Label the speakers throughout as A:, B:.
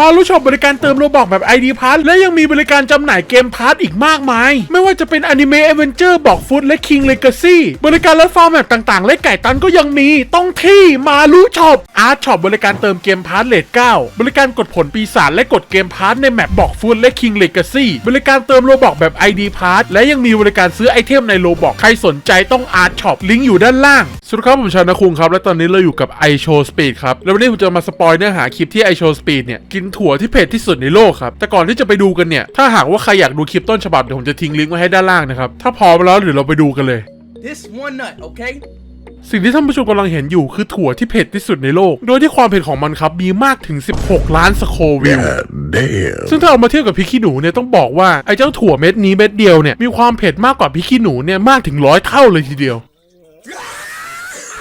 A: มารู้ชอบบริการเติมโลบอกแบบ ID p a s s และยังมีบริการจำหน่ายเกมพาร์ทอีกมากมาย ไม่ว่าจะเป็นอนิเมะเอเวนเจอร์บอกฟุตและ King Legacy บริการรถฟาร์มแบบต่างๆ และไก่ตันก็ยังมี ต้องที่มารู้ชอบอาร์ตช็อปบริการเติมเกมพาร์ทเลท9บริการกดผลปีศาจและกดเกมพาร์ทในแมปบอกฟุตและ King Legacy บริการเติมโลบอกแบบ ID p a s s และยังมีบริการซื้อไอเทมในโลบอกใครสนใจต้องอาร์ตช็อปลิงก์อยู่ด้านล่างสวัสดีครับผมชานะคุงครับและตอนนี้เราอยู่กับ i Show Speed ครับแล้ววันนี้ผมจะมาสปอยเนื้อหาคลิปที่ i Show Speed เนี่ยกินถั่วที่เผ็ดที่สุดในโลกครับแต่ก่อนที่จะไปดูกันเนี่ยถ้าหากว่าใครอยากดูคลิปต้นฉบับเดี๋ยวผมจะทิ้งลิงก์ไว้ให้ด้านล่างนะครับถ้าพร้อมแล้วเดี๋ยวเราไปดูกันเลย
B: This one nut, okay?
A: สิ่งที่ท่านผู้ชมกำลังเห็นอยู่คือถั่วที่เผ็ดที่สุดในโลก โดยที่ความเผ็ดของมันครับ มีมากถึง 16 ล้านสโควิล
C: Damn.
A: ซึ่งถ้าเอามาเทียบกับพริกขี้หนูเนี่ยต้องบอกว่า ไอ้เจ้าถั่วเม็ดนี้เม็ดเดียวเนี่ยมีความเผ็ดมากกว่าพริกขี้หนูเนี่ยมากถึงร้อยเท่าเลยทีเดียวเพ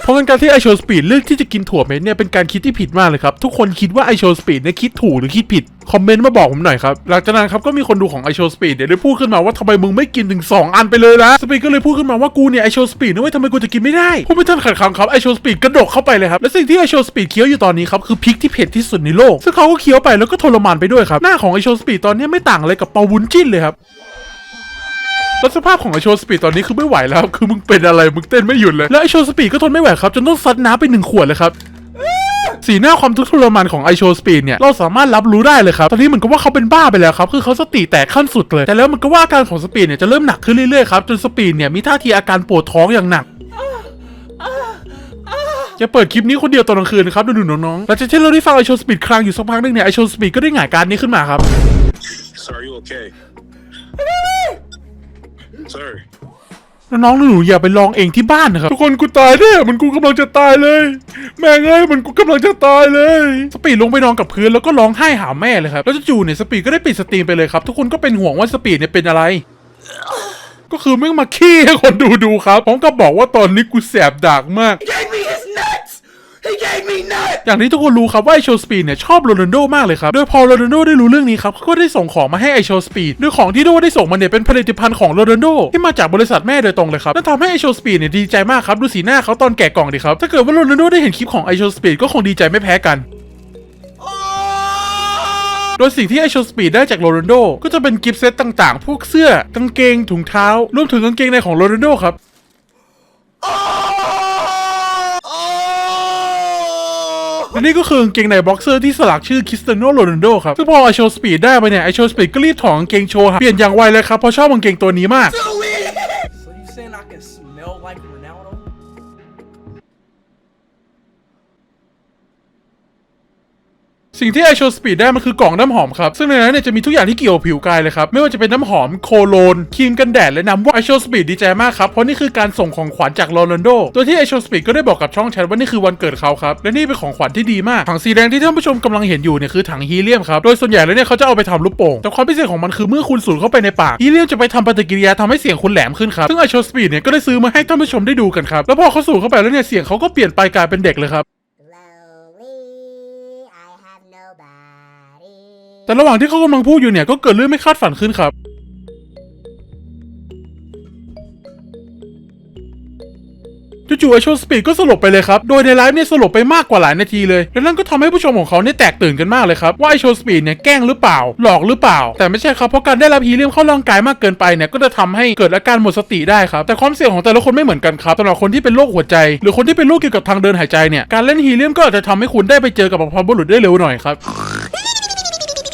A: ราะงั้นการที่ไอโชสปีดเลือกที่จะกินถั่วเม็ดเนี่ยเป็นการคิดที่ผิดมากเลยครับ ทุกคนคิดว่าไอโชสปีดเนี่ยคิดถูกหรือคิดผิด คอมเมนต์มาบอกผมหน่อยครับ หลังจากนั้นครับก็มีคนดูของไอโชสปีดเนี่ยได้พูดขึ้นมาว่าทำไมมึงไม่กินถึง 2 อันไปเลยนะสปีดก็เลยพูดขึ้นมาว่ากูเนี่ยไอโชสปีดนะเว้ยทำไมกูจะกินไม่ได้พูดไม่ทันขัดคำครับไอโชสปีดกระโดกเข้าไปเลยครับและสิ่งที่ไอโชสปีดเคี้ยวอยู่ตอนนี้ครับคือพริกที่เผ็ดที่สุดในโลกซึ่งเขาก็เคี้ยวไปแล้วก็ทรมานไปด้วยครับหน้าของไอโชสปีดตอนนี้ไม่ต่างอะไรกับเปาวุ้นจิ้นเลยครับ แล้วสภาพของไอโชว์สปีดตอนนี้คือไม่ไหวแล้วคือมึงเป็นอะไรมึงเต้นไม่หยุดเลยแล้วไอโชว์สปีดก็ทนไม่ไหวครับจนต้องซัดน้ำไปหนึ่งขวดเลยครับสีหน้าความทุกข์ทรมานของไอโชว์สปีดเนี่ยเราสามารถรับรู้ได้เลยครับ ตอนนี้เหมือนกับว่าเขาเป็นบ้าไปแล้วครับ คือเขาสติแตกขั้นสุดเลย แต่แล้วมันก็ว่าอาการของสปีดเนี่ยจะเริ่มหนักขึ้นเรื่อยๆครับ จนสปีดเนี่ยมีท่าทีอาการปวดท้องอย่างหนักจะเปิดคลิปนี้คนเดียวตอนกลางคืนนะครับดูๆน้องๆหลังจากที่เราได้ฟังไอโชว์สปีดคลางอยู่สักพักนึงเนี่ยไอโชสปีดก็ได้หงายการนี้ขึ้นมาครับ
C: Sir, are you okay? Sir.
A: น้องๆหนูๆอย่าไปลองเองที่บ้านนะครับทุกคนกูตายแน่มันกูกำลังจะตายเลย แม่งเอ้ยมันกูกำลังจะตายเลย สปีดลงไปนอนกับพื้นแล้วก็ร้องไห้หาแม่เลยครับแล้วจู่ๆเนี่ยสปีดก็ได้ปิดสตรีมไปเลยครับทุกคนก็เป็นห่วงว่าสปีดเนี่ยเป็นอะไร ก็คือแม่งมาขี้ให้คนดูดูครับพร้อมกับบอกว่าตอนนี้กูแสบดากมาก
B: He gave me nut
A: อย่างที่ทุกคนรู้ครับว่าไอโชสปีดเนี่ยชอบโรนัลโดมากเลยครับ โดยพอโรนัลโดได้รู้เรื่องนี้ครับเขาก็ได้ส่งของมาให้ไอโชสปีดโดยของที่โดได้ส่งมาเนี่ยเป็นผลิตภัณฑ์ของโรนัลโดที่มาจากบริษัทแม่โดยตรงเลยครับนั่นทำให้ไอโชสปีดเนี่ยดีใจมากครับดูสีหน้าเขาตอนแกะกล่องดิครับถ้าเกิดว่าโรนัลโดได้เห็นคลิปของไอโชสปีดก็คงดีใจไม่แพ้กันโดยสิ่งที่ไอโชสปีดได้จากโรนัลโดก็จะเป็นกิฟต์เซตต่างๆ พวกเสื้อกางเกงถุงเท้ารวมถึงกางเกงในของโรนัลโดครับ และนี่ก็คือกางเกงในบ็อกเซอร์ที่สลักชื่อคริสเตียโนโรนัลโดครับซึ่งพอไอโชสปีดได้ไปเนี่ยไอโชสปีดก็รีบถอดกางเกงโชว์ครับเปลี่ยนอย่างไวเลยครับเพราะชอบกางเกงตัวนี้มาก สิ่งที่ไอโชสปีดได้มันคือกล่องน้ำหอมครับซึ่งในนั้นเนี่ยจะมีทุกอย่างที่เกี่ยวผิวกายเลยครับไม่ว่าจะเป็นน้ำหอมโคโลนครีมกันแดดและน้ำว่าไอโชสปีดดีใจมากครับเพราะนี่คือการส่งของขวัญจากโรนัลโดโดยที่ไอโชสปีดก็ได้บอกกับช่องแชทว่านี่คือวันเกิดเขาครับและนี่เป็นของขวัญที่ดีมากถังสีแดงที่ท่านผู้ชมกำลังเห็นอยู่เนี่ยคือถังฮีเลียมครับโดยส่วนใหญ่แล้วเนี่ยเขาจะเอาไปทำลูกโป่งแต่ความพิเศษของมันคือเมื่อคุณสูดเข้าไปในปากฮีเลียมจะไปทำปฏิกิริยาทำให้เสียงคุณแหลมขึ้นครับซึ่งไอโชสปีดเนี่ยก็ได้ซื้อมาให้ท่านผู้ชมได้ดูกันครับแล้วพอเขาสูดเข้าไปแล้วเนี่ยเสียงเขาก็เปลี่ยนไปกลายเป็นเด็กเลยครับ แต่ระหว่างที่เขากำลังพูดอยู่เนี่ยก็เกิดเรื่องไม่คาดฝันขึ้นครับ จู่ๆไอโชสปีดก็สลบไปเลยครับ โดยในไลฟ์เนี่ยสลบไปมากกว่าหลายนาทีเลย และนั่นก็ทำให้ผู้ชมของเขาเนี่ยแตกตื่นกันมากเลยครับ ว่าไอโชสปีดเนี่ยแกล้งหรือเปล่า หลอกหรือเปล่า แต่ไม่ใช่ครับ เพราะการได้รับฮีเลียมเข้าร่างกายมากเกินไปเนี่ยก็จะทำให้เกิดอาการหมดสติได้ครับ แต่ความเสี่ยงของแต่ละคนไม่เหมือนกันครับสำหรับคนที่เป็นโรคหัวใจ หรือคนที่เป็นโรคเกี่ยวกับทางเดินหายใจเนี่ย การเล่นฮีเลียมก็อาจจะทำให้คุณได้ไปเจอกับพรบุรุษได้เร็วหน่อยครับ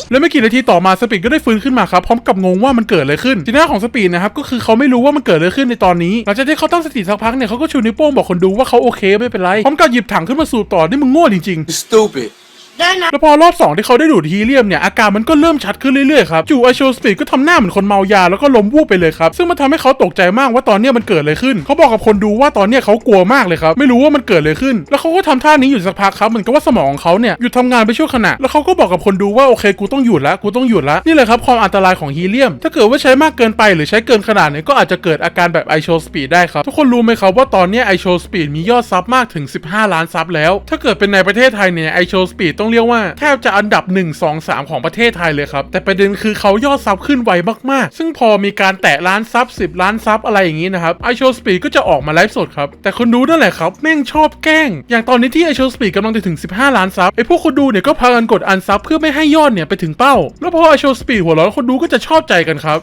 A: และไม่กี่นาทีต่อมาสปีดก็ได้ฟื้นขึ้นมาครับพร้อมกับงงว่ามันเกิดอะไรขึ้นสีหน้าของสปีดนะครับก็คือเขาไม่รู้ว่ามันเกิดอะไรขึ้นในตอนนี้หลังจากที่เขาตั้งสติสักพักเนี่ยเขาก็ชูนิ้วโป้งบอกคนดูว่าเขาโอเคไม่เป็นไรพร้อมกับหยิบถังขึ้นมาสูบต่อนี่มึงโง่จริง
B: Stupid.
A: ๆแล้วพอรอบสองที่เขาได้ดูดฮีเลียมเนี่ยอาการมันก็เริ่มชัดขึ้นเรื่อยๆครับจู่ไอโชสปีดก็ทำหน้าเหมือนคนเมายาแล้วก็ล้มวูบไปเลยครับซึ่งมันทำให้เขาตกใจมากว่าตอนเนี้ยมันเกิดอะไรขึ้น เขาบอกกับคนดูว่าตอนเนี้ยเขากลัวมากเลยครับไม่รู้ว่ามันเกิดอะไรขึ้น แล้วเขาก็ทำท่านี้อยู่สักพักครับเหมือนกับว่าสมองของเขาเนี่ยหยุดทำงานไปชั่วขณะแล้วเขาก็บอกกับคนดูว่าโอเคกูต้องหยุดละกูต้องหยุดละนี่แหละครับความอันตรายของฮีเลียม ถ้าเกิดว่าใช้มากเกินไปหรือใช้เกินขนาดเนี่ยก็อาจจะเกิดอาการแบบไอโชสปีดได้ครับทุกคนรู้ไหมครับว่าตอนเนี้ไอโชสปีดมียอดซับมากถึง 15 ล้านซับแล้ว ถ้าเกิดเป็นในประเทศไทยเนี่ยไอโชสปีดต้องต้องเรียกว่าแทบจะอันดับ 1 2 3 ของประเทศไทยเลยครับ แต่ประเด็นคือเขายอดซับขึ้นไวมากๆ ซึ่งพอมีการแตะล้านซับ10 ล้านซับอะไรอย่างนี้นะครับไอโชสปีดก็จะออกมาไลฟ์สดครับ แต่คนดูนั่นแหละครับ แม่งชอบแกล้ง อย่างตอนนี้ที่ไอโชสปีดกำลังจะถึง 15 ล้านซับไอพวกคนดูเนี่ยก็พากันกดอันซับเพื่อไม่ให้ยอดเนี่ยไปถึงเป้า แล้วพอไอโชสปีดหัวเร้อนคนดูก็จะชอบใจกันครับ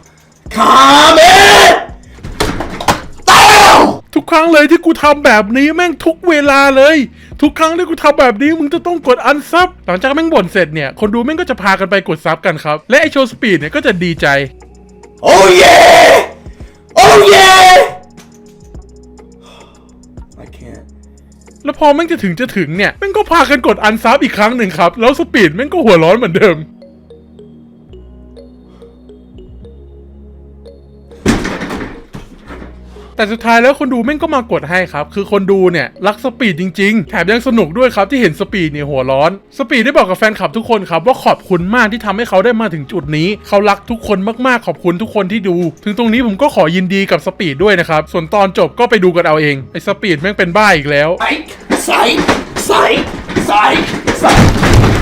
A: ทุกครั้งเลยที่กูทำแบบนี้แม่งทุกเวลาเลย ทุกครั้งที่กูทำแบบนี้มึงจะต้องกดอันซับหลังจากแม่งบ่นเสร็จเนี่ย คนดูแม่งก็จะพากันไปกดซับกันครับ และไอโชว์สปีดเนี่ยก็จะดีใจ
D: Oh yeah! Oh yeah! I can't.
A: แล้วพอแม่งจะถึงจะถึงเนี่ยแม่งก็พากันกดอันซับอีกครั้งหนึ่งครับ แล้วสปีดแม่งก็หัวร้อนเหมือนเดิม แต่สุดท้ายแล้วคนดูแม่งก็มากดให้ครับ คือคนดูเนี่ยรักสปีดจริงๆ แถมยังสนุกด้วยครับที่เห็นสปีดเนี่ยหัวร้อน สปีดได้บอกกับแฟนคลับทุกคนครับว่าขอบคุณมากที่ทำให้เขาได้มาถึงจุดนี้ เขารักทุกคนมากๆขอบคุณทุกคนที่ดู ถึงตรงนี้ผมก็ขอยินดีกับสปีดด้วยนะครับ ส่วนตอนจบก็ไปดูกันเอาเอง ไอ้สปีดแม่งเป็นบ้าอีกแล้ว
D: Psych! Psych! Psych! Psych!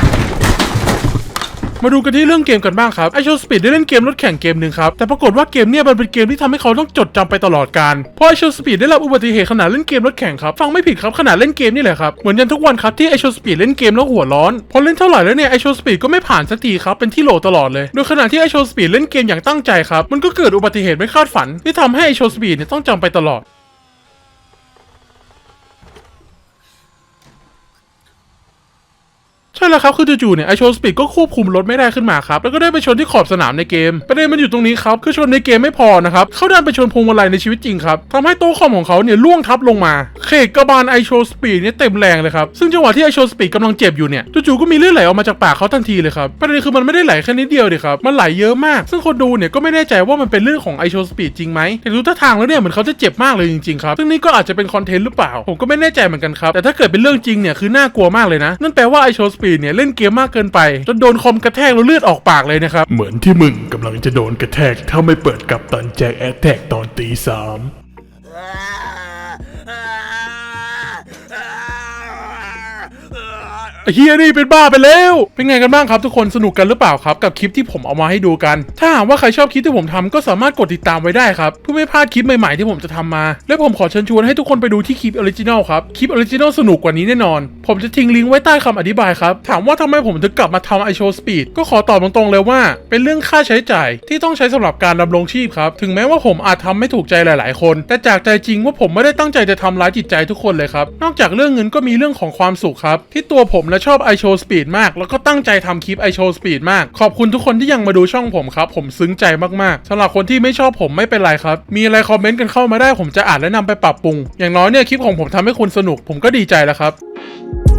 A: มาดูกันที่เรื่องเกมกันบ้างครับไอโชสปีดได้เล่นเกมรถแข่งเกมหนึ่งครับแต่ปรากฏว่าเกมเนี่ยมันเป็นเกมที่ทำให้เขาต้องจดจำไปตลอดการเพราะไอโชสปีดได้รับอุบัติเหตุขณะเล่นเกมรถแข่งครับฟังไม่ผิดครับขณะเล่นเกมนี่แหละครับเหมือนยันทุกวันครับที่ไอโชสปีดเล่นเกมแล้วหัวร้อนพอเล่นเท่าไหร่แล้วเนี่ยไอโชสปีดก็ไม่ผ่านสักทีครับเป็นที่โหลตลอดเลยโดยขณะที่ไอโชสปีดเล่นเกมอย่างตั้งใจครับมันก็เกิดอุบัติเหตุไม่คาดฝันที่ทำให้ไอโชสปีดเนี่ยต้องจำไปตลอด ใช่แล้วครับ คือจู่ๆเนี่ยไอโชสปีดก็ควบคุมรถไม่ได้ขึ้นมาครับ แล้วก็ได้ไปชนที่ขอบสนามในเกม ประเด็นมันอยู่ตรงนี้ครับ คือชนในเกมไม่พอนะครับ เขาดันไปชนพวงมาลัยในชีวิตจริงครับทำให้โต๊ะคอมของเขาเนี่ยล่วงทับลงมา เขกกระบาลไอโชสปีดเนี่ยเต็มแรงเลยครับ ซึ่งจังหวะที่ไอโชสปีดกำลังเจ็บอยู่เนี่ย จู่ๆก็มีเลือดไหลออกมาจากปากเขาทันทีเลยครับ ประเด็นคือมันไม่ได้ไหลแค่นิดเดียวเดียครับ มันไหลเยอะมาก ซึ่งคนดูเนี่ยก็ไม่แน่ใจว่ามันเป็นเรื่องของไอโชสปีดจริงไหมแต่ดูท่าทางแล้วเนี่ยเหมือนเขาจะเจ็บมากเลยจริงๆครับ ซึ่งนี่ก็อาจจะเป็นคอนเทนต์หรือเปล่า ผมก็ไม่แน่ใจเหมือนกันครับ แต่ถ้าเกิดเป็นเรื่องจริงเนี่ยคือน่ากลัวมากเลยนะ นั่นแปลว่าไอโชสปีดเนี่ยเล่นเกมมากเกินไปจนโดนคอมกระแทกแล้วเลือดออกปากเลยนะครับ
E: เหมือนที่มึงกำลังจะโดนกระแทกถ้าไม่เปิดกับตันแจ็คแอตแทกตอนตีสาม
A: เฮียนี่เป็นบ้าไปแล้ว เป็นไงกันบ้างครับทุกคนสนุกกันหรือเปล่าครับ กับคลิปที่ผมเอามาให้ดูกัน ถ้าหากว่าใครชอบคลิปที่ผมทำก็สามารถกดติดตามไว้ได้ครับเพื่อไม่พลาดคลิปใหม่ๆที่ผมจะทำมา และผมขอเชิญชวนให้ทุกคนไปดูที่คลิปออริจินอลครับคลิปออริจินอลสนุกกว่านี้แน่นอน ผมจะทิ้งลิงก์ไว้ใต้คำอธิบายครับถามว่าทำไมผมถึงกลับมาทำไอโชว์สปีดก็ขอตอบตรงๆเลยว่า เป็นเรื่องค่าใช้จ่ายที่ต้องใช้สำหรับการดำรงชีพครับถึงแม้ว่าผมอาจทำไม่ถูกใจหลาย ๆ คน แต่จากใจจริงว่าผมไม่ได้ตั้งใจจะทำร้ายจิตใจทุกคนเลยครับนอกจากเรื่องเงินก็มีเรื่องของความสุขครับที่ตัวผมและชอบ i Show Speed มาก แล้วก็ตั้งใจทำคลิป i Show Speed มาก ขอบคุณทุกคนที่ยังมาดูช่องผมครับ ผมซึ้งใจมากๆสำหรับคนที่ไม่ชอบผมไม่เป็นไรครับ มีอะไรคอมเมนต์กันเข้ามาได้ผมจะอ่านและนำไปปรับปรุง อย่างน้อยเนี่ยคลิปของผมทำให้คุณสนุก ผมก็ดีใจแล้วครับ